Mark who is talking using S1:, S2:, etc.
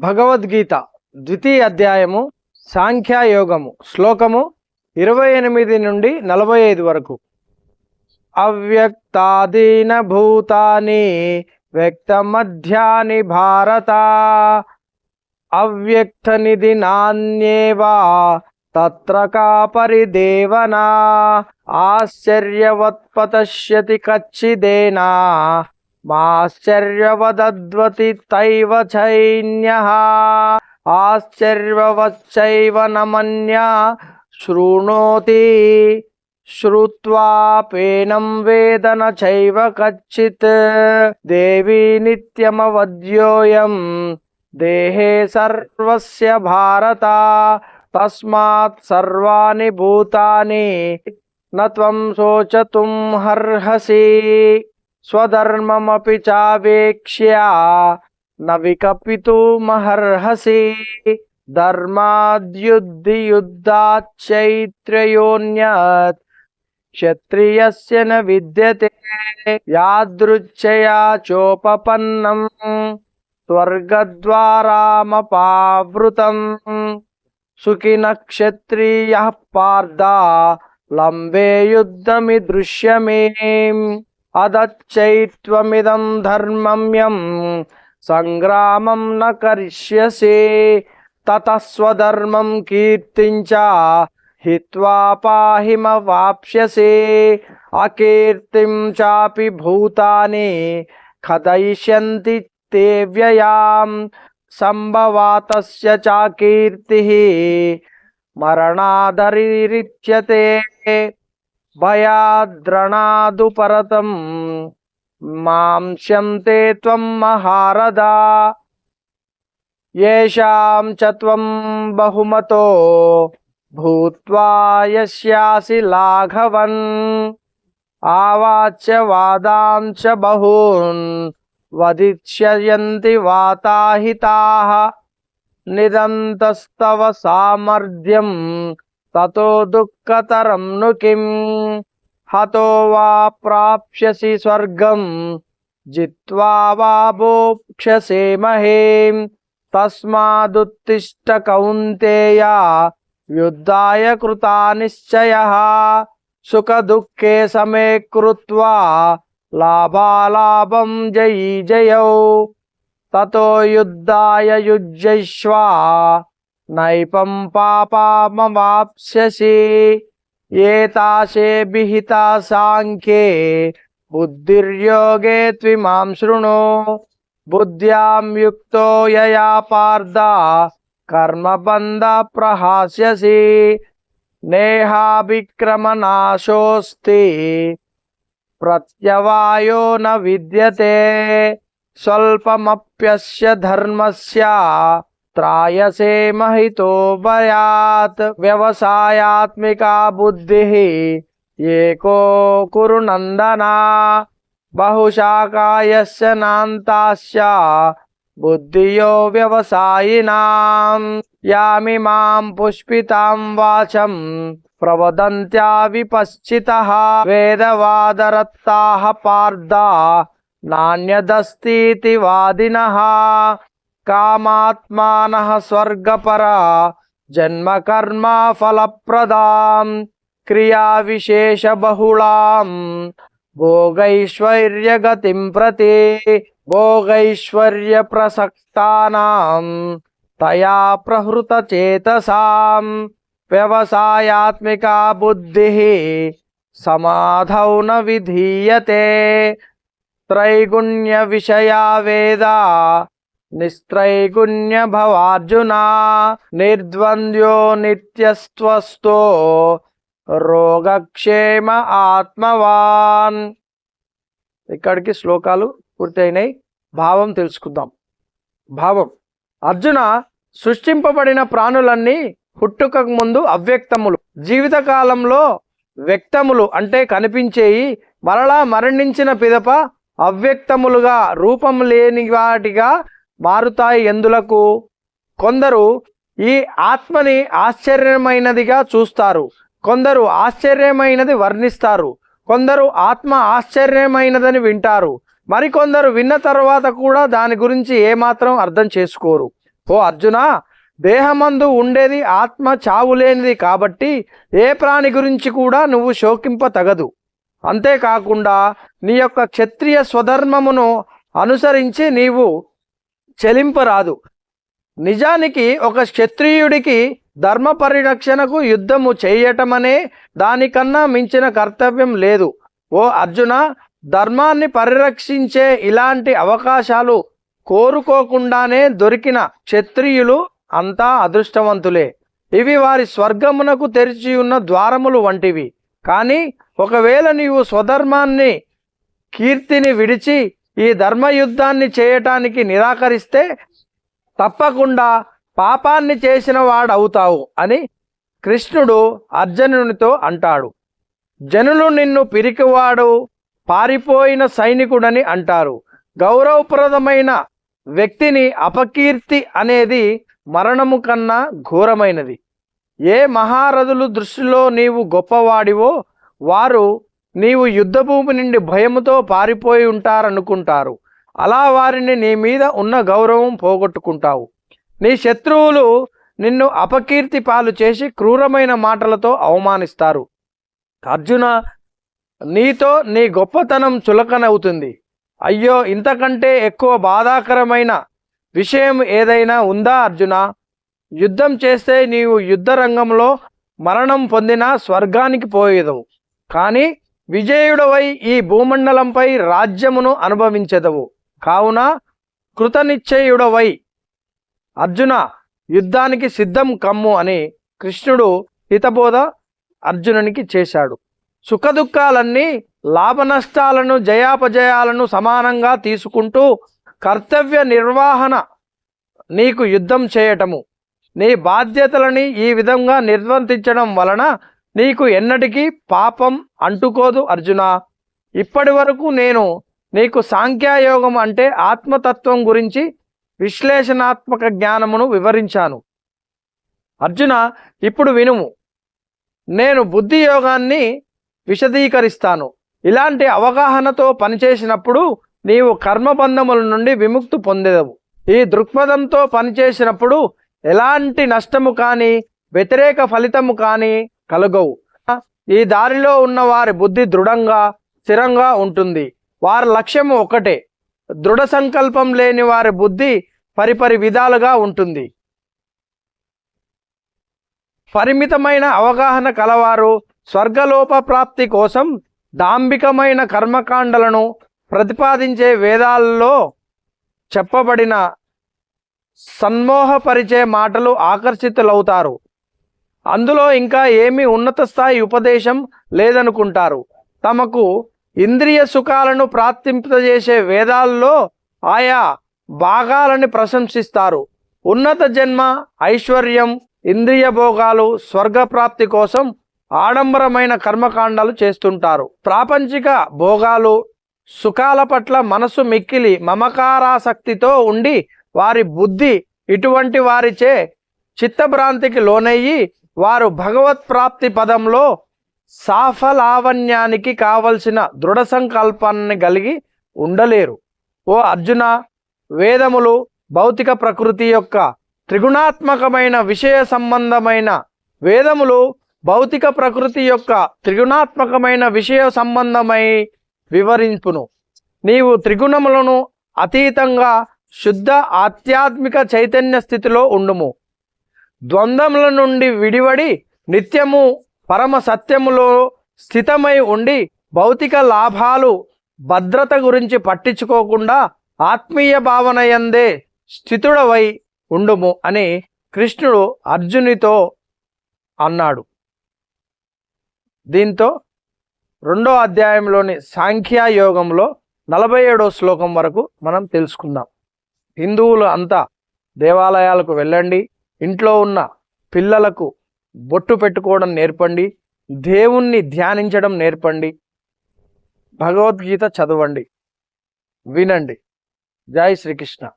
S1: భగవద్గీత ద్వితీయ అధ్యాయము సాంఖ్యయోగము శ్లోకము ఇరవై ఎనిమిది నుండి నలభై ఐదు వరకు. అవ్యక్తాదీన భూతాని వ్యక్తమధ్యాని భారత అవ్యక్తనిధి నాణ్యేవా తత్ర పరిదేవనా ఆశ్చర్యవత్పతశ్యతి కచ్చిదేనా మాశ్చర్యవదద్వతి తైవ చైన్య ఆశ్చర్యవచ్చైవ నమన్య శృణోతి శ్రువాపేనం వేదన చైవ కచ్చిత్ దేవీ నిత్యమవద్యోయం దేహే సర్వస్య భారత తస్మాత్ సర్వాణి భూతాని నత్వం శోచతుం హర్హసి స్వధర్మమపి చావేక్ష్య న వికపితుమహర్హసి ధర్మాద్యుద్ధి యుద్ధాచ్చైత్రయోన్యత్ క్షత్రియస్య న విద్యతే యాదృచ్ఛయా చోపపన్నం స్వర్గద్వారామపావృతం సుఖిన క్షత్రియ పార్థ లంబే యుద్ధమి దృశ్యమే अदच्चैत्वमिदं धर्मम्यं सङ्ग्रामं न करिष्यसे ततः स्वधर्मं कीर्तिञ्च हित्वा पाहिमवाप्स्यसे। अकीर्तिं चापि भूतानि खदयिष्यन्ति ते व्ययां सम्भवा चाकीर्तिः मरणाधरीरिच्यते భయాద్రణాదుపరతం మాంస్యం తే త్వం మహారద ఏషాం చ త్వం బహుమతో. భూత్వా యస్యాసి లాఘవన్. ఆవాచ్య వాదాంశ బహూన్. వదిష్యంతి వాతాహితాః. నిదంతస్తవ సామర్థ్యం తతో దుఃఖతరం నుకిం హతో వా ప్రాప్స్యసి స్వర్గం జిత్వా వా భోక్ష్యసే మహేం? తస్మాదుత్తిష్ట కౌంతేయ యుద్ధాయ కృతా నిశ్చయ సుఖదుఃఖే సమే కృత్వా లాభాలాభం జయీ జయౌ తతో యుద్ధాయ యుజ్జైష్వా నైపం పాపమవాప్స్యసి ఏతాశే విహితా సాంఖ్యే బుద్ధిర్యోగే త్విమాం శృణు బుద్ధ్యాం యుక్తో యయా పార్థ కర్మబంధ ప్రహాస్యసి నేహాభిక్రమనాశోస్తి ప్రత్యవాయో న విద్యతే స్వల్పమప్యస్య ధర్మస్య त्रायसे महितो भयात। व्यवसायत्मिका बुद्धि। ये को कुरु कुरुनन्दना बहुशाखायस्य नान्तास्या। बुद्धियो व्यवसायिनां यामि माँ पुष्पितां वाचं प्रवदन्त्या विपश्चितः। वेदवादरत्ताः पार्दा। नान्यदस्तीति वादिनः। कामात्मान स्वर्गपरा जन्म कर्मा फल प्रदान क्रिया विशेष बहुलाम भोगैश्वर्य गति प्रति भोगैश्वर्य प्रसक्ता तया प्रहृत चेतसाम व्यवसायात्मिका बुद्धि समाधौ न विधीये त्रैगुण्य विषया वेदा నిస్త్రైగుణ్య భవార్జున నిర్ద్వంద్వో నిత్యస్త్వస్తో రోగక్షేమ ఆత్మవాన్. ఇక్కడికి శ్లోకాలు పూర్తయినాయి. భావం తెలుసుకుందాం. భావం. అర్జున సృష్టింపబడిన ప్రాణులన్నీ పుట్టుకకు ముందు అవ్యక్తములు. జీవితకాలంలో వ్యక్తములు అంటే కనిపించేయి మరలా మరణించిన పిదప అవ్యక్తములుగా రూపం లేని వాటిగా మారుతాయి ఎందులకు? కొందరు ఈ ఆత్మని ఆశ్చర్యమైనదిగా చూస్తారు. కొందరు ఆశ్చర్యమైనది వర్ణిస్తారు. కొందరు ఆత్మ ఆశ్చర్యమైనదని వింటారు. మరికొందరు విన్న తర్వాత కూడా దాని గురించి ఏమాత్రం అర్థం చేసుకోరు. ఓ అర్జున దేహమందు ఉండేది ఆత్మ చావులేనిది కాబట్టి ఏ ప్రాణి గురించి కూడా నువ్వు శోకింప తగదు అంతేకాకుండా నీ యొక్క క్షత్రియ స్వధర్మమును అనుసరించి నీవు చెలింపరాదు. నిజానికి ఒక క్షత్రియుడికి ధర్మ పరిరక్షణకు యుద్ధము చేయటమనే దానికన్నా మించిన కర్తవ్యం లేదు. ఓ అర్జున ధర్మాన్ని పరిరక్షించే ఇలాంటి అవకాశాలు కోరుకోకుండానే దొరికిన క్షత్రియులు అంతా అదృష్టవంతులే. ఇవి వారి స్వర్గమునకు తెరిచి ఉన్న ద్వారములు వంటివి. కానీ ఒకవేళ నీవు స్వధర్మాన్ని కీర్తిని విడిచి ఈ ధర్మయుద్ధాన్ని చేయటానికి నిరాకరిస్తే తప్పకుండా పాపాన్ని చేసిన వాడవుతావు అని కృష్ణుడు అర్జునునితో అంటాడు. జనులు నిన్ను పిరికివాడు పారిపోయిన సైనికుడని అంటారు. గౌరవప్రదమైన వ్యక్తిని అపకీర్తి అనేది మరణము కన్నా ఘోరమైనది. ఏ మహారథులు దృష్టిలో నీవు గొప్పవాడివో వారు నీవు యుద్ధభూమి నుండి భయముతో పారిపోయి ఉంటారనుకుంటారు. అలా వారిని నీ మీద ఉన్న గౌరవం పోగొట్టుకుంటావు. నీ శత్రువులు నిన్ను అపకీర్తి పాలు చేసి క్రూరమైన మాటలతో అవమానిస్తారు. అర్జున నీతో నీ గొప్పతనం చులకనవుతుంది. అయ్యో ఇంతకంటే ఎక్కువ బాధాకరమైన విషయం ఏదైనా ఉందా అర్జున? యుద్ధం చేస్తే నీవు యుద్ధ రంగంలో మరణం పొందినా స్వర్గానికి పోయేదవు. కానీ విజయుడవై ఈ భూమండలంపై రాజ్యమును అనుభవించెదవు. కావున కృతనిశ్చయుడవై అర్జున యుద్ధానికి సిద్ధం కమ్ము అని కృష్ణుడు హితబోధ అర్జునునికి చేశాడు. సుఖదుఖాలన్నీ లాభనష్టాలను జయాపజయాలను సమానంగా తీసుకుంటూ కర్తవ్య నిర్వహణ నీకు యుద్ధం చేయటము. నీ బాధ్యతలని ఈ విధంగా నిర్వర్తించడం వలన నీకు ఎన్నటికీ పాపం అంటుకోదు అర్జున. ఇప్పటి వరకు నేను నీకు సాంఖ్యాయోగం అంటే ఆత్మతత్వం గురించి విశ్లేషణాత్మక జ్ఞానమును వివరించాను. అర్జున ఇప్పుడు వినుము. నేను బుద్ధి యోగాన్ని విశదీకరిస్తాను. ఇలాంటి అవగాహనతో పనిచేసినప్పుడు నీవు కర్మబంధముల నుండి విముక్తి పొందేదవు. ఈ దృక్పథంతో పనిచేసినప్పుడు ఎలాంటి నష్టము కానీ వ్యతిరేక ఫలితము కానీ కలుగవు. ఈ దారిలో ఉన్న వారి బుద్ధి దృఢంగా స్థిరంగా ఉంటుంది. వారి లక్ష్యం ఒకటే. దృఢ సంకల్పం లేని వారి బుద్ధి పరిపరి విధాలుగా ఉంటుంది. పరిమితమైన అవగాహన కలవారు స్వర్గలోప ప్రాప్తి కోసం దాంబికమైన కర్మకాండలను ప్రతిపాదించే వేదాల్లో చెప్పబడిన సన్మోహపరిచే మాటలు ఆకర్షితులవుతారు. అందులో ఇంకా ఏమీ ఉన్నత స్థాయి ఉపదేశం లేదనుకుంటారు. తమకు ఇంద్రియ సుఖాలను ప్రాప్తింపజేసే వేదాల్లో ఆయా భాగాలని ప్రశంసిస్తారు. ఉన్నత జన్మ ఐశ్వర్యం ఇంద్రియ భోగాలు స్వర్గప్రాప్తి కోసం ఆడంబరమైన కర్మకాండాలు చేస్తుంటారు. ప్రాపంచిక భోగాలు సుఖాల పట్ల మనసు మిక్కిలి మమకారాసక్తితో ఉండి వారి బుద్ధి ఇటువంటి వారిచే చిత్తభ్రాంతికి లోనయ్యి వారు భగవత్ ప్రాప్తి పదంలో సాఫలావణ్యానికి కావలసిన దృఢ సంకల్పాన్ని కలిగి ఉండలేరు. ఓ అర్జున వేదములు భౌతిక ప్రకృతి యొక్క త్రిగుణాత్మకమైన విషయ సంబంధమైన వేదములు భౌతిక ప్రకృతి యొక్క త్రిగుణాత్మకమైన విషయ సంబంధమై వివరింపును. నీవు త్రిగుణములను అతీతంగా శుద్ధ ఆధ్యాత్మిక చైతన్య స్థితిలో ఉండుము. ద్వంద్వముల నుండి విడివడి నిత్యము పరమ సత్యములో స్థితమై ఉండి భౌతిక లాభాలు భద్రత గురించి పట్టించుకోకుండా ఆత్మీయ భావనయందే స్థితుడవై ఉండుము అని కృష్ణుడు అర్జునితో అన్నాడు. దీంతో రెండో అధ్యాయంలోని సాంఖ్యాయోగంలో నలభై ఏడో శ్లోకం వరకు మనం తెలుసుకుందాం. హిందువులు అంతా దేవాలయాలకు వెళ్ళండి ఇంట్లో ఉన్న పిల్లలకు బొట్టు పెట్టుకోవడం నేర్పండి. దేవుణ్ణి ధ్యానించడం నేర్పండి. భగవద్గీత చదవండి. వినండి. జై శ్రీకృష్ణ.